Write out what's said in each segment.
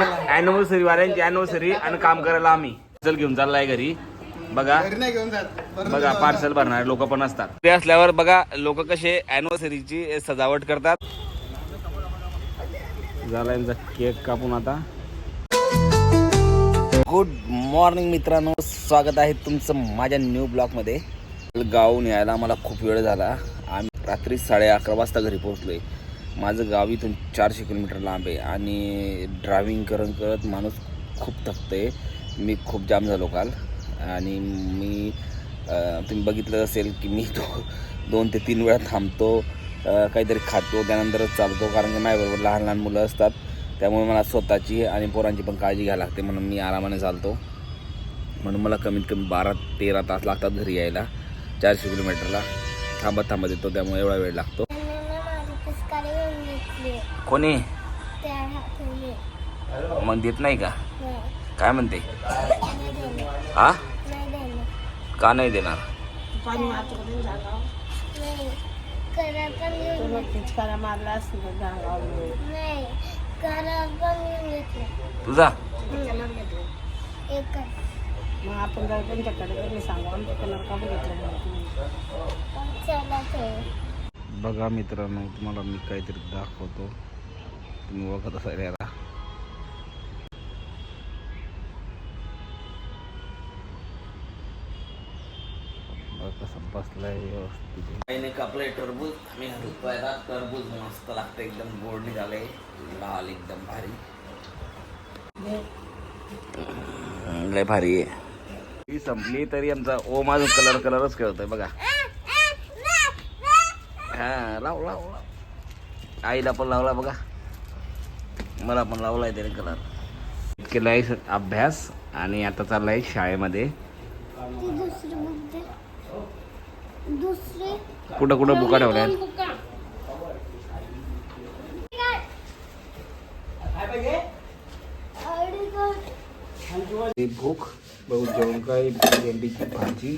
Anniversary वाल्यांची anniversary आणि काम करायला आम्ही. चल घेऊन चाललाय घरी. बघा. घरी नाही घेऊन जात. परत बघा पार्सल भरणारे लोक पण असतात. ते असल्यावर बघा लोक कसे अॅनिव्हर्सरीची सजावट करतात. झाला यांचा केक कापून आता. गुड मॉर्निंग मित्रांनो. स्वागत आहे तुमचं माझ्या न्यू ब्लॉगमध्ये गावून यायला मला खूप वेळ झाला. आम्ही रात्री साडे अकरा वाजता घरी पोहोचलोय. माझं गाव इथून चारशे किलोमीटर लांब आहे आणि ड्रायव्हिंग करत करत माणूस खूप थकतंय. मी खूप जाम झालो काल. आणि मी तुम्ही बघितलं असेल की मी तो दोन ते तीन वेळा थांबतो काहीतरी खातो त्यानंतरच चालतो. कारण की माझ्याबरोबर लहान लहान मुलं असतात. त्यामुळे मला स्वतःची आणि पोरांची पण काळजी घ्यायला लागते. म्हणून मी आरामाने चालतो. म्हणून मला कमीत कमी बारा तेरा तास लागतात घरी यायला. चारशे किलोमीटरला. थांबत थांबत येतो. त्यामुळे एवढा वेळ लागतो. कोणी? मग देत नाही का? काय म्हणते? हा? का नाही देणार? पिचकारा मारला असतो तुझा? मग आपण जाऊ त्यांच्याकडे सांगू? आमच्या कलर का बघितलं बघा मित्रांनो तुम्हाला मी काहीतरी दाखवतो. तुम्ही बघत असाल याला. कसं बसलाय व्यवस्थित. आईने कापलंय टरबूज. आम्ही हलतोय आता टरबूज मस्त लागतं एकदम गोड निघालंय. लाल एकदम भारी. लय भारी आहे. ही संपली तरी आमचा ओम अजून कलर कलरच खेळतोय बघा. हा लाव लाव लाव. आईला पण लावला बघा. मला पण लावला लावलाय त्याने कलर केलाय अभ्यास आणि आता चाललाय शाळेमध्ये. दुसरे कुठं कुठं बुका ठेवल्या भूक बहुत जेवण काय भेंडीची भाजी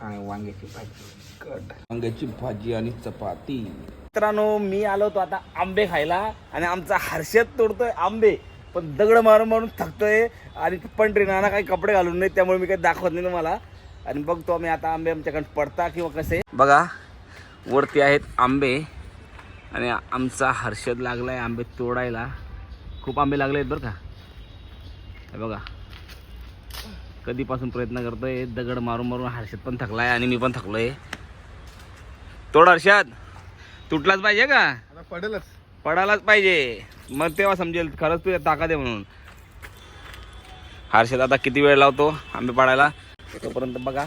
आणि वांग्याची भाजी. तिखट वांग्याची भाजी आणि चपाती. मित्रांनो मी आलो होतो आता आंबे खायला आणि आमचा हर्षद तोडतोय आंबे. पण दगड मारून मारून थकतोय आणि पंढरी नाना काही कपडे घालून नाही त्यामुळे मी काही दाखवत नाही तुम्हाला. आणि बघतो आम्ही आता आंबे आमच्याकडे पडता किंवा कसे. बघा वरती आहेत आंबे आणि आमचा हर्षद लागलाय आंबे तोडायला. खूप आंबे लागले आहेत बरं का. हे बघा. कधीपासून प्रयत्न करतोय दगड मारून मारून हर्षद पण थकलाय आणि मी पण थकलोय. तोड हर्षद तुटलाच पाहिजे का? पडेलच. पडायलाच पाहिजे. मग तेव्हा समजेल खरंच तुझ्या ताकद आहे म्हणून. हर्षद आता किती वेळ लावतो आंबे पाडायला? तोपर्यंत बघा.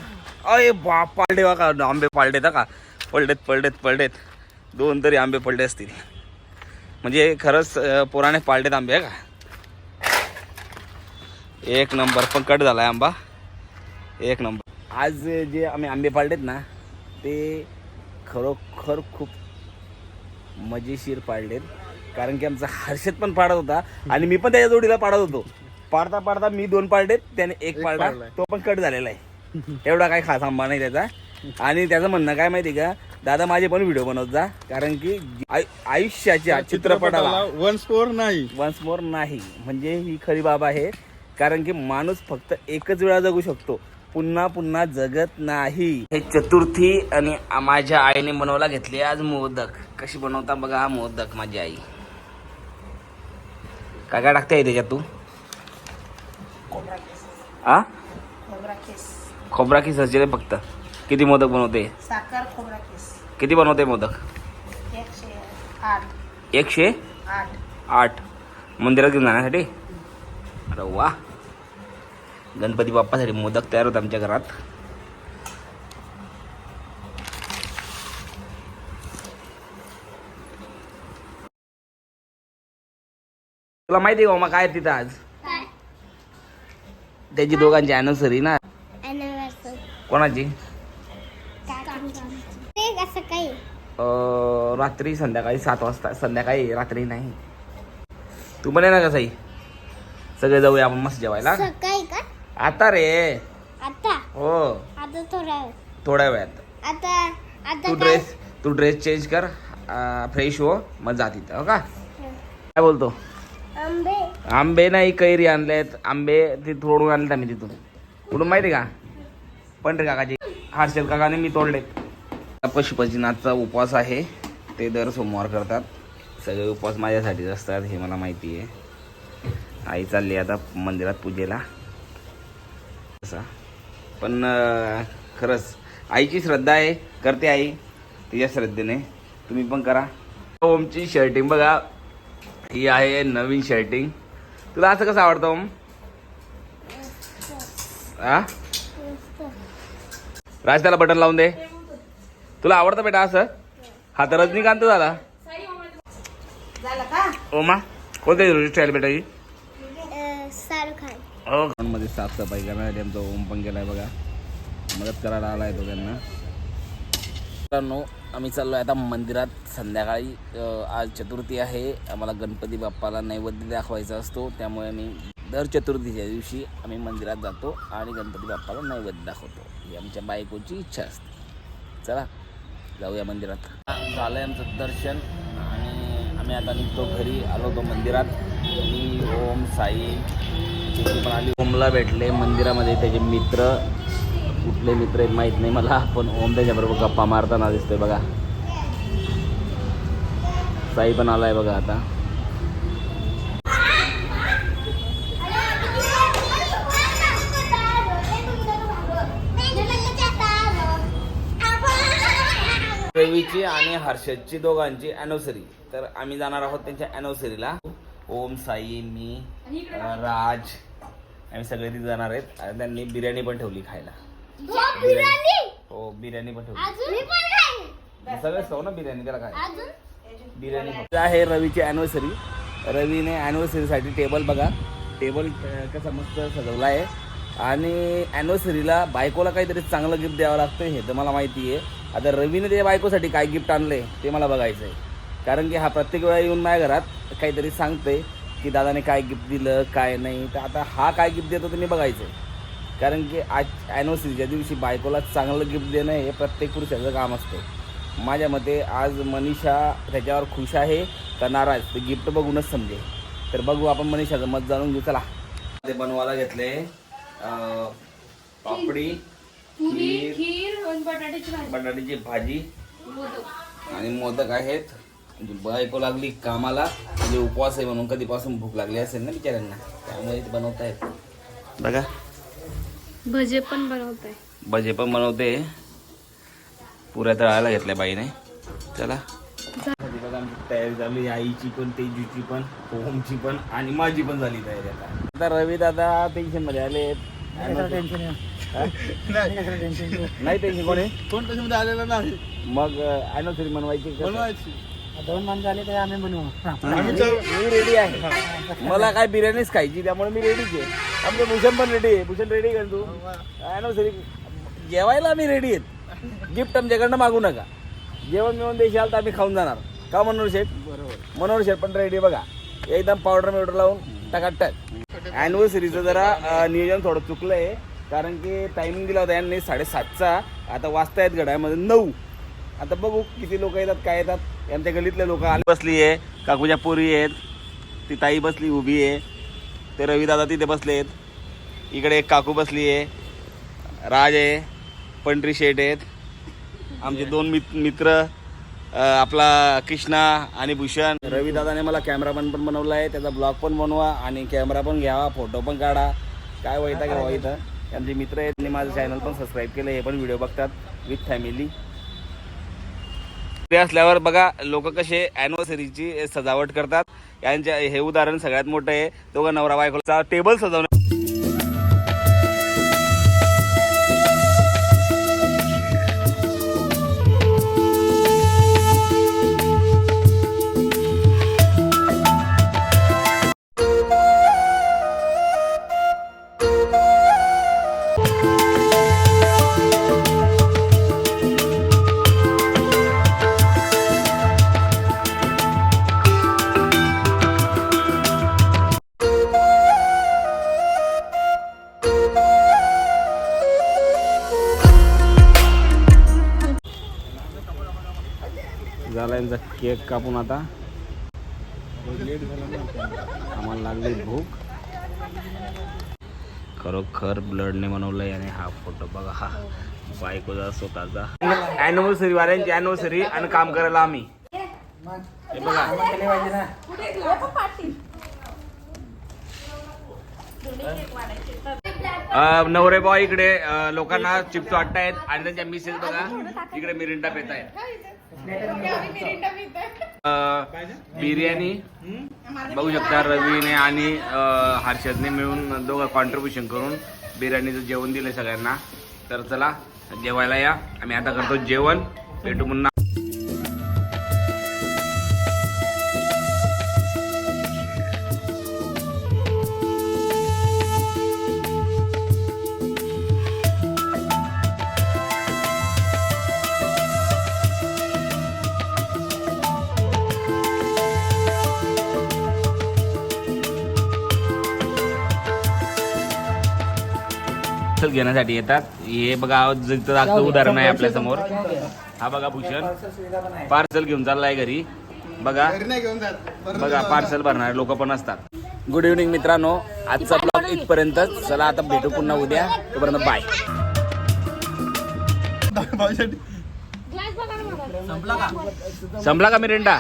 अय बाप पालडे बघा आंबे पालडेत का? पलडेत पलडेत पलडेत दोन तरी आंबे पडले असतील. म्हणजे खरंच अं, पोराने पालडेत आंबे आहे का? एक नंबर पण कट झालाय आंबा. एक नंबर. आज जे आम्ही आंबे पाळलेत ना ते खरोखर खूप मजेशीर पाळलेत कारण की आमचा हर्षद पण पाडत होता आणि मी पण त्याच्या जोडीला पाडत होतो. पाडता पाडता मी दोन पाळलेत त्याने एक पाळलाय. तो पण कट झालेला आहे. एवढा काही खास आंबा नाही त्याचा. आणि त्याचं म्हणणं काय माहिती का? दादा माझे पण व्हिडिओ बनवत जा. कारण की आयु- आयुष्याच्या चित्रपटाला वन स्कोर नाही. वन्स मोर नाही. म्हणजे ही खरी बाब आहे. कारण की माणूस फक्त एकच वेळा जगू शकतो. पुन्हा पुन्हा जगत नाही. हे चतुर्थी आणि माझ्या आईने बनवला घेतले आज मोदक. कशी बनवता बघा हा मोदक माझी आई. काय काय टाकते त्याच्यात तू? आ? खोबरा की सजले फक्त. किती मोदक बनवते? साखर खोबरा केस. किती बनवते मोदक? एकशे आठ. एकशे? आठ. आठ. मंदिरात घेऊन जाण्यासाठी? अरे वा. गणपती बाप्पासाठी मोदक तयार होत आमच्या घरात. तुला माहिती आहे काय तिथं आज? त्यांची दोघांची अॅनिव्हर्सरी ना. कोणाची? रात्री संध्याकाळी सात वाजता. संध्याकाळी रात्री नाही. तू पण आहे ना कसंही सगळे जाऊया आपण मस्त जेवायला. आता रे. आता? हो. आता थोडा. थोड्या वेळात. आता आता तू काय? ड्रेस तू ड्रेस चेंज कर फ्रेश हो मग जा तिथं हो का? काय बोलतो? आंबे. आंबे नाही कैरी आणलेत. आंबे ते तोडून आणलेत आम्ही तिथून. कुठून माहिती आहे का? पंढरी काकाची. हर्षद काकाने मी तोडले पशुपतीनाथचा उपवास आहे. ते दर सोमवार करतात. सगळे उपवास माझ्यासाठीच असतात हे मला माहिती आहे. आई चालली आता मंदिरात पूजेला. असा. पण खरंच आईची श्रद्धा आहे करते आई तिच्या श्रद्धेने. तुम्ही पण करा. ओमची शर्टिंग बघा. ही आहे नवीन शर्टिंग तुला असं कसं आवडतं ओम? आ? राज त्याला बटन लावून दे. तुला आवडतं बेटा असं? हा तर रजनीकांत झाला. ओमा कोणत्या स्टाईल बेटा ही हो? मध्ये साफसफाई करण्यासाठी आमचा ओम पण केलाय बघा. मदत करायला आलाय तो त्यांना. मित्रांनो आम्ही चाललो आहे आता मंदिरात. संध्याकाळी आज चतुर्थी आहे. आम्हाला गणपती बाप्पाला नैवेद्य दाखवायचा असतो. त्यामुळे आम्ही दर चतुर्थीच्या दिवशी आम्ही मंदिरात जातो आणि गणपती बाप्पाला नैवेद्य दाखवतो. ही आमच्या बायकोची इच्छा असते. चला जाऊया मंदिरात. झालं आहे आमचं दर्शन आणि आम्ही आता निघतो घरी आलो होतो मंदिरात. मी ओम साई चिकी ओमला भेटले मंदिरामध्ये त्याचे मित्र. कुठले मित्र आहेत माहीत नाही मला पण ओम त्याच्याबरोबर गप्पा मारताना दिसतोय बघा. साई पण आलाय बघा आता. रवीची आणि हर्षदची दोघांची अॅनिव्हर्सरी तर आम्ही जाणार आहोत त्यांच्या अॅनिव्हर्सरीला ओम साई मी राज. आम्ही सगळे तिथे जाणार आहेत. आणि त्यांनी बिर्याणी पण ठेवली खायला. हो बिर्याणी पण ठेवली. सगळेच खाऊ ना बिर्याणी? त्याला काय? बिर्याणी आहे रवीची अॅनिव्हर्सरी रवीने अॅनिव्हर्सरीसाठी टेबल बघा. टेबल कसा मस्त सजवला आहे. आणि अॅनिव्हर्सरीला बायकोला काहीतरी चांगलं गिफ्ट द्यावं लागतं हे तर मला माहिती आहे आता रवीने त्या बायकोसाठी काय गिफ्ट आणलंय ते मला बघायचं आहे कारण की हा प्रत्येक वेळा येऊन माझ्या घरात काहीतरी सांगतोय की दादाने काय गिफ्ट दिलं काय नाही. तर आता हा काय गिफ्ट देतो ते मी बघायचं आहे कारण की आज ॲनिव्हर्सरीच्या दिवशी बायकोला चांगलं गिफ्ट देणं हे प्रत्येक पुरुषाचं काम असतं. माझ्या मते आज मनीषा त्याच्यावर खुश आहे का नाराज ते गिफ्ट बघूनच समजेल. तर बघू आपण मनीषाचं मत जाणून घेऊ. चला. ते बनवायला घेतले पापडी खीर बटाट्याची भाजी. आणि मोदक आहेत. म्हणजे बायको लागली कामाला म्हणजे उपवास आहे म्हणून कधीपासून भूक लागली असेल ना बिचाऱ्यांना? त्यामुळे ते बनवत आहेत बघा. भजे पण बनवत आहे भजे पण बनवते. पुऱ्या तळायला घेतल्या बाईने. चला. बघा आमची तयारी झाली आईची पण तेजूची पण ओमची पण आणि माझी पण झाली तयारी आता. आता रवी दादा टेन्शनमध्ये आले. नाही टेन्शन कोणी? कोण त्याच्यामध्ये आलेला नाही. मग अॅनिव्हर्सरी मनवायची का? बनवायची. दोन माणसं आले तर आम्ही बनवू. आम्ही चार- मी रेडी आहे. मला काय बिर्याणीच खायची त्यामुळे मी रेडीच आहे. आमचं भूषण पण रेडी आहे. भूषण रेडी आहे का तू अॅनिव्हर्सरी जेवायला मी रेडी आहेत. गिफ्ट आमच्याकडनं मागू नका. जेवण मिळून देशाल तर आम्ही खाऊन जाणार. का मनोहर शेठ? बरोबर. मनोहर शेठ पण रेडी बघा. एकदम पावडर मिवडर लावून टकाटक. अॅनिव्हर्सरीचं जरा नियोजन थोडं चुकलं आहे कारण की टायमिंग दिला होता यांनी साडेसातचा. आता वाजता आहेत घड्यामध्ये नऊ. आता बघू किती लोक येतात काय येतात. यांच्या गलीतले लोक आले. बसली आहे काकूच्या पोरी आहेत ती ताई बसली उभी आहे. ते रवीदादा तिथे बसले आहेत. इकडे एक काकू बसली आहे. राज आहे पंढरी शेठ आहेत. आमचे दोन मित मित्र आपला कृष्णा आणि भूषण. रवीदादाने मला कॅमेरामॅन पण बनवला आहे त्याचा ब्लॉग पण बनवा आणि कॅमेरा पण घ्यावा फोटो पण काढा. काय वैता घ्यावा इथं. आमचे मित्र आहेत आणि माझं चॅनल पण सबस्क्राईब केलं हे पण व्हिडिओ बघतात. विथ फॅमिली ते असल्यावर बघा लोक कसे अॅनिव्हर्सरीची सजावट करतात. यांच्या हे उदाहरण सगळ्यात मोठं आहे. दोघं नवरा बायकोचा टेबल सजवणं केक कापून आता. आम्हाला लागली भूक. खरोखर ब्लडने बनवलंय आणि हा फोटो बघा. हा बायकोचा स्वतःचा. अॅनिव्हर्सरी वाल्यांची अॅनिव्हर्सरी आणि काम करायला आम्ही. हे बघा. नवरे बॉ इकडे लोकांना चिप्स वाटतायत आणि त्यांच्या मिसेस बघा. इकडे मिरिंडा पेत आहेत बिर्याणी बघू शकता रवीने आणि हर्षदने मिळून दोघं कॉन्ट्रीब्युशन करून बिर्याणीचं जेवण दिलं सगळ्यांना. तर चला जेवायला या. आम्ही आता करतो जेवण. भेटू पुन्हा. पार्सल घेण्यासाठी येतात. हे बघा जिथं उदाहरण आहे आपल्यासमोर हा बघा भूषण. पार्सल घेऊन चाललाय घरी. बघा. घरी नाही घेऊन जात. परत बघा पार्सल भरणारे लोक पण असतात. गुड इव्हनिंग मित्रांनो. आजचा ब्लॉग इथपर्यंत चला आता भेटू पुन्हा उद्या. तोपर्यंत बाय संपला का? मिरिंडा?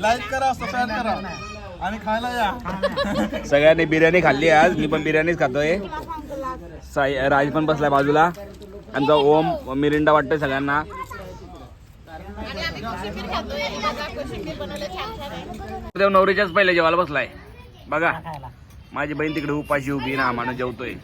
लाईक करा सबस्क्राईब करा. आणि खायला या. सगळ्यांनी बिर्याणी खाल्ली आज. मी पण बिर्याणीच खातोय. साई राज पण बसलाय बाजूला. आमचा ओम मिरिंडा वाटतोय सगळ्यांना. देव नवरीच्याच पहिले जेवायला बसलाय. बघा. माझी बहीण तिकडे उपाशी उभी ना आम्हाला जेवतोय.